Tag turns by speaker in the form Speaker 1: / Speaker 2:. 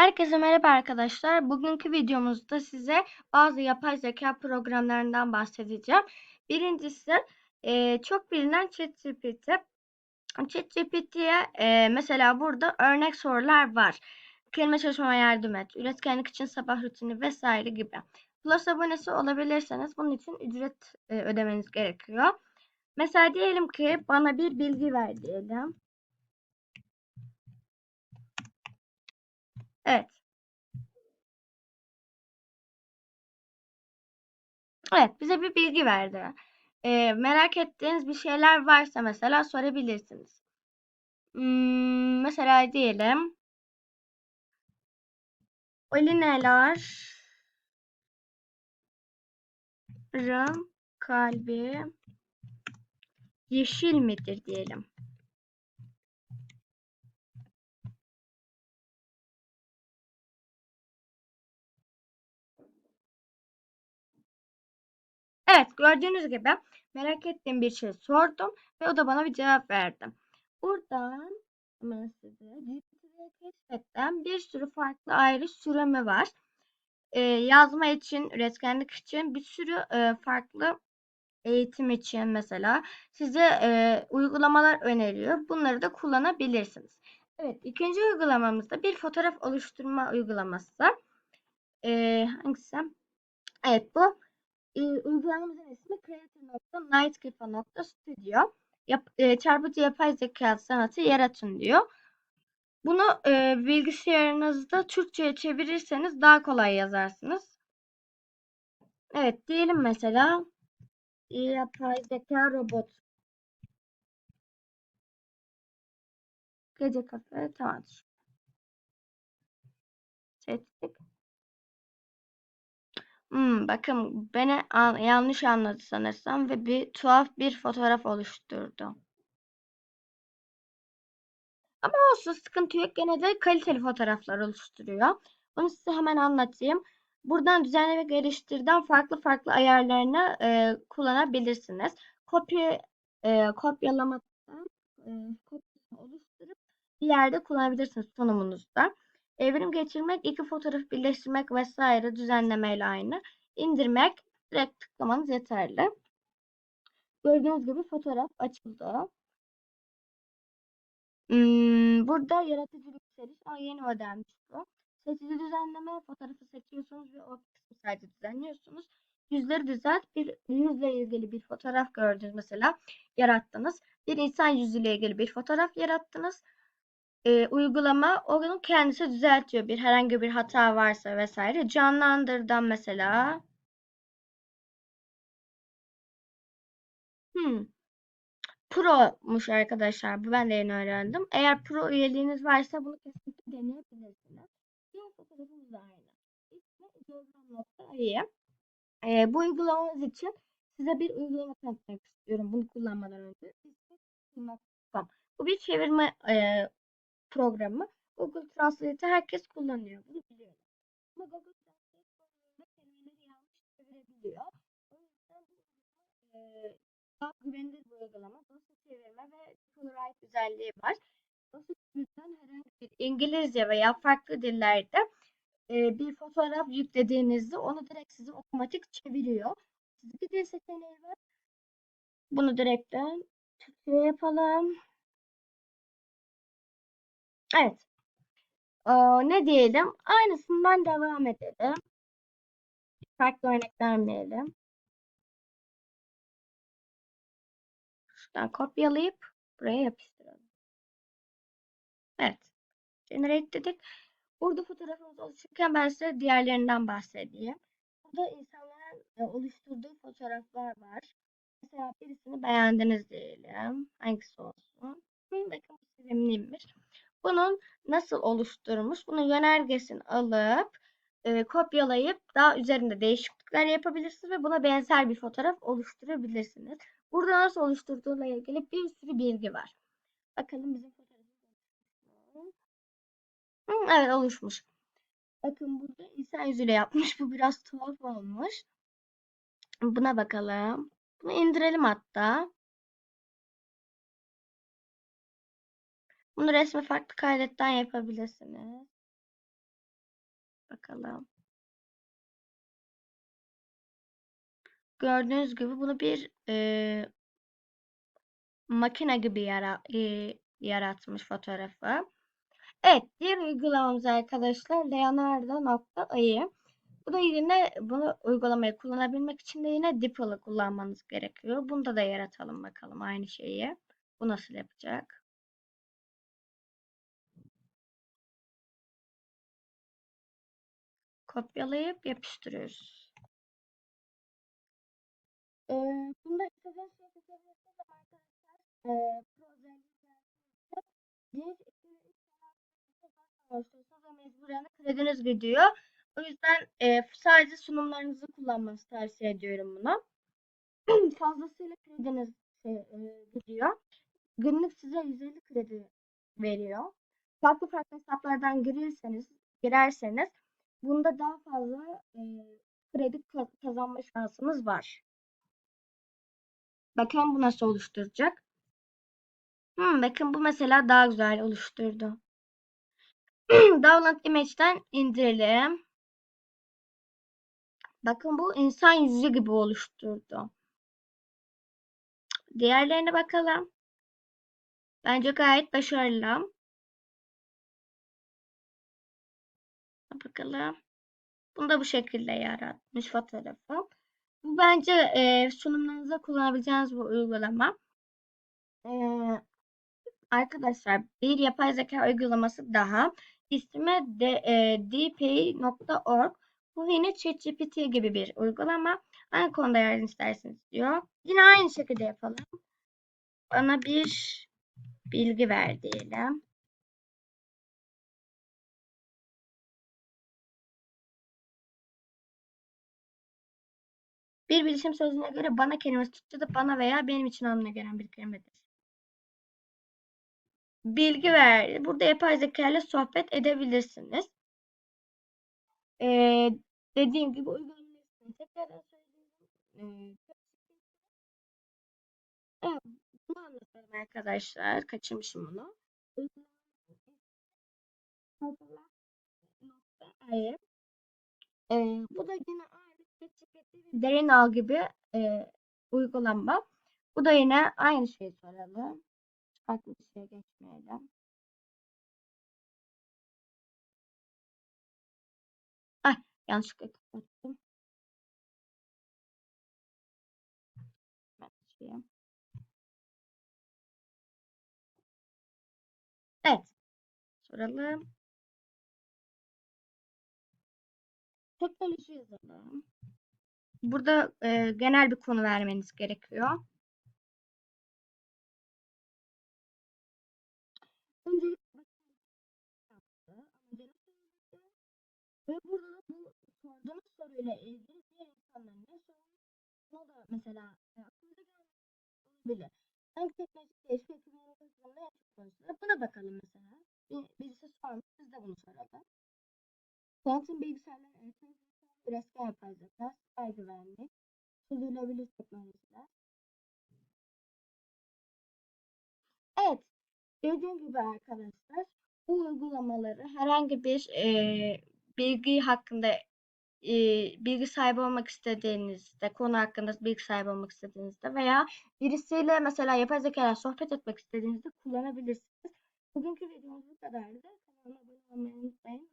Speaker 1: Herkese merhaba arkadaşlar. Bugünkü videomuzda size bazı yapay zeka programlarından bahsedeceğim. Birincisi e, çok bilinen ChatGPT. ChatGPT'ye e, mesela burada örnek sorular var. Kelime çalışmama yardım et, üretkenlik için sabah rutini vesaire gibi. Plus abonesi olabilirseniz bunun için ücret e, ödemeniz gerekiyor. Mesela diyelim ki bana bir bilgi ver diyelim. Evet. Evet, bize bir bilgi verdi. Ee, merak ettiğiniz bir şeyler varsa mesela sorabilirsiniz. Hmm, mesela diyelim Alinaların kalbi yeşil midir diyelim. Evet gördüğünüz gibi merak ettiğim bir şey sordum ve o da bana bir cevap verdi. Buradan hemen size keşfetten bir sürü farklı ayrı sürümü var. Ee, yazma için, üretkenlik için bir sürü e, farklı eğitim için mesela size e, uygulamalar öneriyor. Bunları da kullanabilirsiniz. Evet, ikinci uygulamamızda bir fotoğraf oluşturma uygulaması. E, hangisi? Evet bu e, uygulamamızın ismi creator.nightkeeper.studio. Yap, e, çarpıcı yapay zeka sanatı yaratın diyor. Bunu e, bilgisayarınızda Türkçe'ye çevirirseniz daha kolay yazarsınız. Evet diyelim mesela yapay zeka robot. Gece kafe tamamdır. Seçtik. Hmm, bakın beni an yanlış anladı sanırsam ve bir tuhaf bir fotoğraf oluşturdu. Ama olsun sıkıntı yok. Gene de kaliteli fotoğraflar oluşturuyor. Bunu size hemen anlatayım. Buradan düzenleme geliştirden farklı farklı ayarlarını e, kullanabilirsiniz. Kopya e, kopyalamadan e, kopyasını oluşturup bir yerde kullanabilirsiniz sunumunuzda. Evrim geçirmek, iki fotoğraf birleştirmek vesaire düzenlemeyle aynı. İndirmek, direkt tıklamanız yeterli. Gördüğünüz gibi fotoğraf açıldı. Hmm, burada yaratıcı yükseliş. Aa, yeni modelmiş bu. Seçici düzenleme fotoğrafı seçiyorsunuz ve o kısmı sadece düzenliyorsunuz. Yüzleri düzelt. Bir yüzle ilgili bir fotoğraf gördünüz mesela. Yarattınız. Bir insan yüzüyle ilgili bir fotoğraf yarattınız e, uygulama onun kendisi düzeltiyor bir herhangi bir hata varsa vesaire. Canlandırdan mesela. Hmm. Pro'muş arkadaşlar. Bu ben de yeni öğrendim. Eğer Pro üyeliğiniz varsa bunu kesinlikle deneyebilirsiniz. Diğer fotoğrafımız da aynı. İsmi Instagram.ai. E, bu uygulamamız için size bir uygulama tanıtmak istiyorum. Bunu kullanmadan önce. Bu bir çevirme e, programı Google Translate'i herkes kullanıyor. Bunu biliyorum. Ama Google Translate programında kelimeleri yanlış çevirebiliyor. O yüzden e, daha güvenilir bir uygulama. Dosya çevirme ve copyright özelliği var. Dosya çevirden herhangi bir İngilizce veya farklı dillerde e, bir fotoğraf yüklediğinizde onu direkt size otomatik çeviriyor. Çizgi dil seçeneği var. Bunu direkten Türkçe yapalım. Evet. Ee, ne diyelim? Aynısından devam edelim. Farklı örnek vermeyelim. Şuradan kopyalayıp buraya yapıştıralım. Evet. Generate dedik. Burada fotoğrafımız oluşurken ben size diğerlerinden bahsedeyim. Burada insanların e, oluşturduğu fotoğraflar var. Mesela birisini beğendiniz diyelim. Hangisi olsun? Bakın bu. Bunun nasıl oluşturmuş? Bunun yönergesini alıp e, kopyalayıp daha üzerinde değişiklikler yapabilirsiniz ve buna benzer bir fotoğraf oluşturabilirsiniz. Burada nasıl oluşturduğuyla ilgili bir sürü bilgi var. Bakalım bizim fotoğrafımız evet oluşmuş. Bakın burada insan yüzüyle yapmış. Bu biraz tuhaf olmuş. Buna bakalım. Bunu indirelim hatta. Bunu resmi farklı kaydetten yapabilirsiniz. Bakalım. Gördüğünüz gibi bunu bir e, makine gibi yara, e, yaratmış fotoğrafı. Evet, diğer uygulamamız arkadaşlar Leonardo.ai. Bu da yine bunu uygulamayı kullanabilmek için de yine DeepL'ı kullanmanız gerekiyor. Bunda da yaratalım bakalım aynı şeyi. Bu nasıl yapacak? Kopyalayıp yapıştırıyoruz. Ee, bunda istediğiniz şey seçebilirsiniz ama arkadaşlar e, bir, iki, üç ve mecburen krediniz gidiyor. O yüzden e, sadece sunumlarınızı kullanmanızı tavsiye ediyorum bunu. Fazlasıyla krediniz şey, e, gidiyor. Günlük size 150 kredi veriyor. Farklı farklı hesaplardan girirseniz, girerseniz bunda daha fazla e, kredi ka- kazanma şansınız var. Bakın bu nasıl oluşturacak. Hmm, bakın bu mesela daha güzel oluşturdu. Download image'den indirelim. Bakın bu insan yüzü gibi oluşturdu. Diğerlerine bakalım. Bence gayet başarılı. Bakalım. Bunu da bu şekilde yaratmış fotoğrafı. Bu bence e, sunumlarınızda kullanabileceğiniz bir uygulama. E, arkadaşlar bir yapay zeka uygulaması daha. İsmi de, e, dpay.org. Bu yine ChatGPT gibi bir uygulama. Hangi konuda yardım isterseniz diyor. Yine aynı şekilde yapalım. Bana bir bilgi ver diyelim. Bir bilişim sözlüğüne göre bana kelimesi Türkçe'de bana veya benim için anlamına gelen bir kelimedir. Bilgi ver. Burada yapay zeka ile sohbet edebilirsiniz. Ee, dediğim gibi uygulamayı tekrardan söyleyeyim. Ee, evet, bunu anlatalım arkadaşlar. Kaçırmışım bunu. Ee, bu da yine derin ağ gibi e, uygulama. Bu da yine aynı şeyi soralım. Farklı bir şeye geçmeyelim. Ay yanlışlıkla kapattım. Evet. Soralım. Teknoloji yazalım. Burada e, genel bir konu vermeniz gerekiyor. Öncelikle ve burada da bu sorduğunuz soruyla ilgili diğer insanların ne sorduğunu da mesela e, aklınıza gelmiş Hangi teknolojik 2019 yılında en çok konuşulur? Buna bakalım mesela. Bir, birisi sormuş, biz de bunu soralım. Quantum bilgisayarların üretken yapay zeka, siber güvenlik, sürdürülebilir teknolojiler. Evet, dediğim gibi arkadaşlar, bu uygulamaları herhangi bir e, bilgi hakkında e, bilgi sahibi olmak istediğinizde, konu hakkında bilgi sahibi olmak istediğinizde veya birisiyle mesela yapay zeka sohbet etmek istediğinizde kullanabilirsiniz. Bugünkü videomuz bu kadardı. Kanalıma abone olmayı unutmayın.